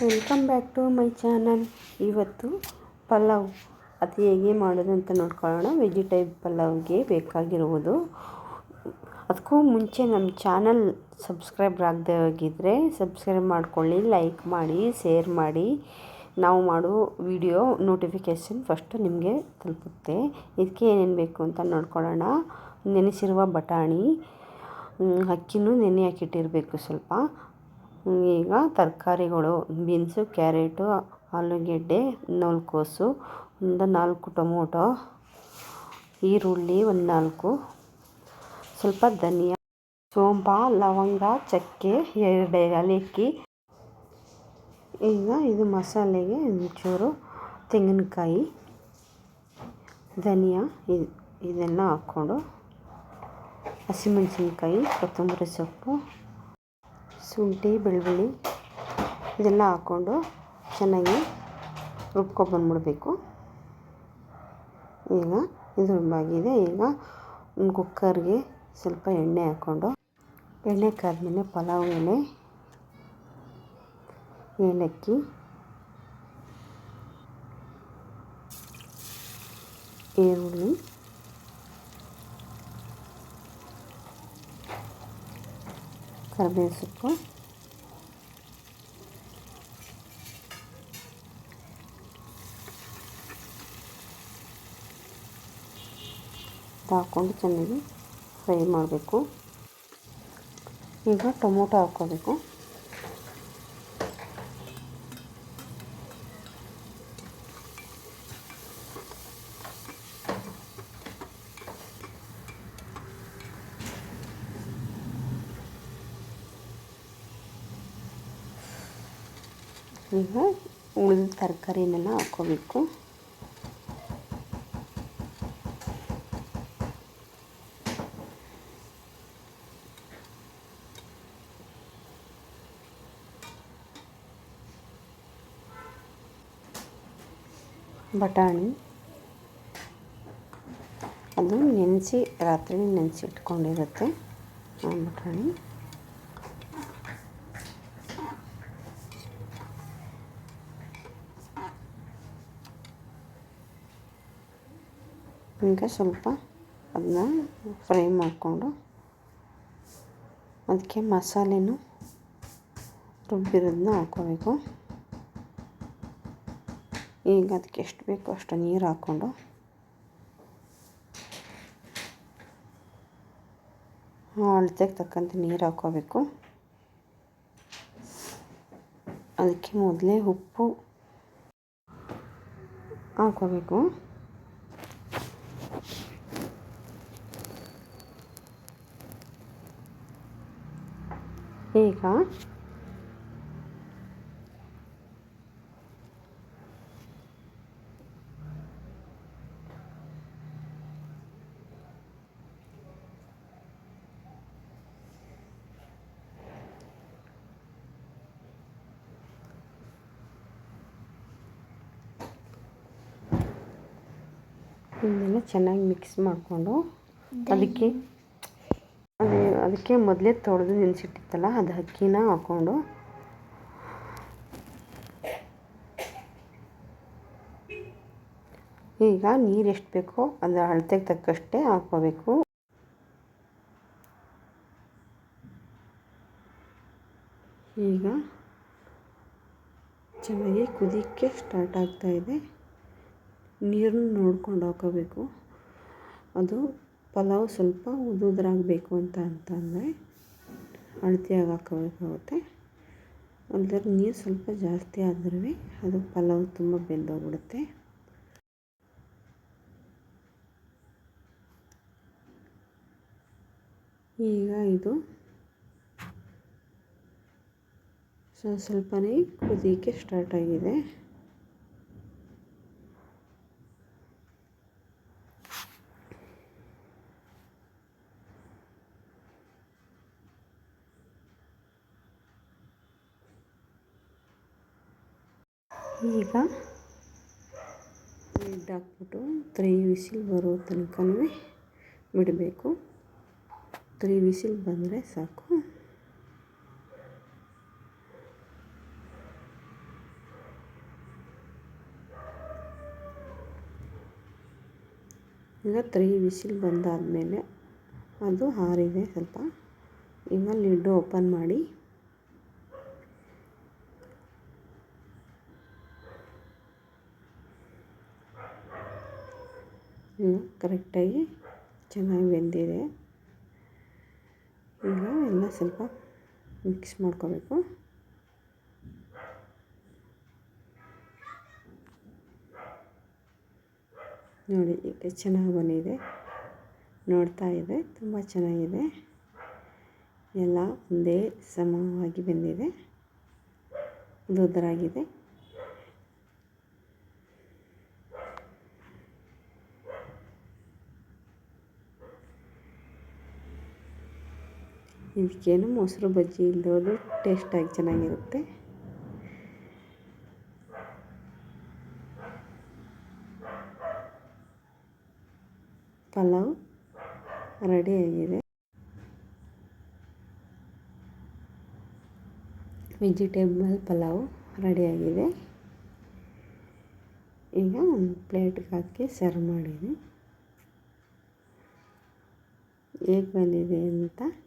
Welcome back to my channel ಇವತ್ತು ಪಲಾವ್. ಅದು ಹೇಗೆ ಮಾಡೋದು ಅಂತ ನೋಡ್ಕೊಳ್ಳೋಣ. ವೆಜಿಟೇಬಲ್ ಪಲಾವ್ಗೆ ಬೇಕಾಗಿರುವುದು. ಅದಕ್ಕೂ ಮುಂಚೆ ನಮ್ಮ ಚಾನಲ್ ಸಬ್ಸ್ಕ್ರೈಬ್ ಆಗದೆ ಹೋಗಿದ್ರೆ ಸಬ್ಸ್ಕ್ರೈಬ್ ಮಾಡ್ಕೊಳ್ಳಿ ಲೈಕ್ ಮಾಡಿ ಶೇರ್ ಮಾಡಿ. ನಾವು ಮಾಡೋ ವಿಡಿಯೋ ನೋಟಿಫಿಕೇಷನ್ ಫಸ್ಟು ನಿಮಗೆ ತಲುಪುತ್ತೆ. ಇದಕ್ಕೆ ಏನೇನು ಬೇಕು ಅಂತ ನೋಡ್ಕೊಳ್ಳೋಣ. ನೆನೆಸಿರುವ ಬಟಾಣಿ ಅಕ್ಕಿನೂ ನೆನೆ ಹಾಕಿಟ್ಟಿರಬೇಕು ಸ್ವಲ್ಪ. ಈಗ ತರಕಾರಿಗಳು, ಬೀನ್ಸು, ಕ್ಯಾರೆಟು, ಆಲೂಗೆಡ್ಡೆ, ನೂಲ್ಕೋಸು, ಒಂದು ನಾಲ್ಕು ಟೊಮೊಟೊ, ಈರುಳ್ಳಿ, ಒಂದು ನಾಲ್ಕು. ಸ್ವಲ್ಪ ಧನಿಯಾ, ಸೋಂಪ, ಲವಂಗ, ಚಕ್ಕೆ, ಎರಡು ಏಲಕ್ಕಿ. ಈಗ ಇದು ಮಸಾಲೆಗೆ ಒಂಚೂರು ತೆಂಗಿನಕಾಯಿ, ಧನಿಯಾ, ಇದು, ಇದೆಲ್ಲ ಹಾಕ್ಕೊಂಡು ಹಸಿಮೆಣಸಿನ್ಕಾಯಿ, ಕೊತ್ತಂಬರಿ ಸೊಪ್ಪು. ಶುಂಠಿ ಬೆಳ್ಳುಳ್ಳಿ ಇದೆಲ್ಲ ಹಾಕ್ಕೊಂಡು ಚೆನ್ನಾಗಿ ರುಬ್ಕೊಬಂದ್ಬಿಡ್ಬೇಕು ಈಗ ಇದು ರುಬ್ಬಾಗಿದೆ. ಈಗ ಒಂದು ಕುಕ್ಕರ್ಗೆ ಸ್ವಲ್ಪ ಎಣ್ಣೆ ಹಾಕ್ಕೊಂಡು, ಎಣ್ಣೆ ಕಾದ್ಮೇಲೆ ಪಲಾವ್ ಎಲೆ, ಏಲಕ್ಕಿ, ಈರುಳ್ಳಿ ಕರಿಬೇವು ಸೊಪ್ಪು ಹಾಕ್ಕೊಂಡು ಚೆನ್ನಾಗಿ ಫ್ರೈ ಮಾಡಬೇಕು. ಈಗ ಟೊಮೊಟೊ ಹಾಕ್ಕೋಬೇಕು. ಈಗ ಉಳಿದ ತರಕಾರಿನೆಲ್ಲ ಹಾಕ್ಕೋಬೇಕು. ಬಟಾಣಿ. ಅದು ನೆನೆಸಿ, ರಾತ್ರಿ ನೆನೆಸಿ ಇಟ್ಕೊಂಡಿರುತ್ತೆ ಬಟಾಣಿ. ಈಗ ಸ್ವಲ್ಪ ಅದನ್ನ ಫ್ರೈ ಮಾಡಿಕೊಂಡು, ಅದಕ್ಕೆ ಮಸಾಲೆನೂ ರುಬ್ಬಿರೋದನ್ನ ಹಾಕ್ಕೋಬೇಕು. ಈಗ ಅದಕ್ಕೆ ಎಷ್ಟು ಬೇಕೋ ಅಷ್ಟು ನೀರು ಹಾಕ್ಕೊಂಡು ಅಳತೆಗೆ ತಕ್ಕಂತೆ ನೀರು ಹಾಕ್ಕೋಬೇಕು ಅದಕ್ಕೆ ಮೊದಲೇ ಉಪ್ಪು ಹಾಕ್ಕೋಬೇಕು ಈಗ ಇದನ್ನೆಲ್ಲ ಚೆನ್ನಾಗಿ ಮಿಕ್ಸ್ ಮಾಡಿಕೊಂಡು ಅದಕ್ಕೆ ಅದೇ ಅದಕ್ಕೆ ಮೊದಲೇ ತೊಳೆದು ನೆನೆಸಿಟ್ಟಿತ್ತಲ್ಲ ಅದು ಅಕ್ಕಿನ ಹಾಕ್ಕೊಂಡು ಈಗ ನೀರು ಎಷ್ಟು ಬೇಕೋ ಅದರ ಅಳತೆಗೆ ತಕ್ಕಷ್ಟೇ ಹಾಕ್ಕೋಬೇಕು. ಈಗ ಚೆನ್ನಾಗಿ ಕುದಿಕ್ಕೆ ಸ್ಟಾರ್ಟ್ ಆಗ್ತಾಯಿದೆ ನೀರನ್ನು ನೋಡ್ಕೊಂಡು ಹಾಕೋಬೇಕು. ಅದು ಪಲಾವ್ ಸ್ವಲ್ಪ ಉದುದ್ರಾಗಬೇಕು ಅಂತ ಅಂತಂದರೆ ಅಳತೆಯಾಗಿ ಹಾಕೋಬೇಕಾಗುತ್ತೆ ಅಂದರೆ ನೀರು ಸ್ವಲ್ಪ ಜಾಸ್ತಿ ಆದ್ರೂ ಅದು ಪಲಾವ್ ತುಂಬ ಬೆಂದೋಗ್ಬಿಡುತ್ತೆ. ಈಗ ಇದು ಸ್ವಲ್ಪ ಸ್ವಲ್ಪನೇ ಕುದಿಯೋಕ್ಕೆ ಸ್ಟಾರ್ಟ್ ಆಗಿದೆ. ಈಗ ಹಾಕ್ಬಿಟ್ಟು ತ್ರೀ ವಿಸಿಲ್ ಬರೋ ತನಕ ಬಿಡಬೇಕು. ತ್ರೀ ವಿಸಿಲ್ ಬಂದರೆ ಸಾಕು. ಈಗ ತ್ರೀ ವಿಸಿಲ್ ಬಂದಾದಮೇಲೆ ಅದು ಹಾರಿದೆ ಸ್ವಲ್ಪ. ಈಗ ಲಿಡ್ಡು ಓಪನ್ ಮಾಡಿ. ಕರೆಕ್ಟಾಗಿ ಚೆನ್ನಾಗಿ ಬೆಂದಿದೆ. ಈಗ ಎಲ್ಲ ಸ್ವಲ್ಪ ಮಿಕ್ಸ್ ಮಾಡ್ಕೋಬೇಕು. ನೋಡಿ, ಈಗ ಚೆನ್ನಾಗಿ ಬಂದಿದೆ. ನೋಡ್ತಾ ಇದೆ, ತುಂಬ ಚೆನ್ನಾಗಿದೆ. ಎಲ್ಲ ಒಂದೇ ಸಮವಾಗಿ ಬಂದಿದೆ. ಉದುರಾಗಿದೆ ಇದಕ್ಕೇನು ಮೊಸರು ಬಜ್ಜಿ ಇಲ್ಲದೋದು ಟೇಸ್ಟಾಗಿ ಚೆನ್ನಾಗಿರುತ್ತೆ. ಪಲಾವ್ ರೆಡಿಯಾಗಿದೆ ವೆಜಿಟೇಬಲ್ ಪಲಾವ್ ರೆಡಿಯಾಗಿದೆ ಈಗ ಒಂದು ಪ್ಲೇಟ್ಗೆ ಹಾಕಿ ಸರ್ವ್ ಮಾಡಿದೆ. ಹೇಗೆ ಬಂದಿದೆ ಅಂತ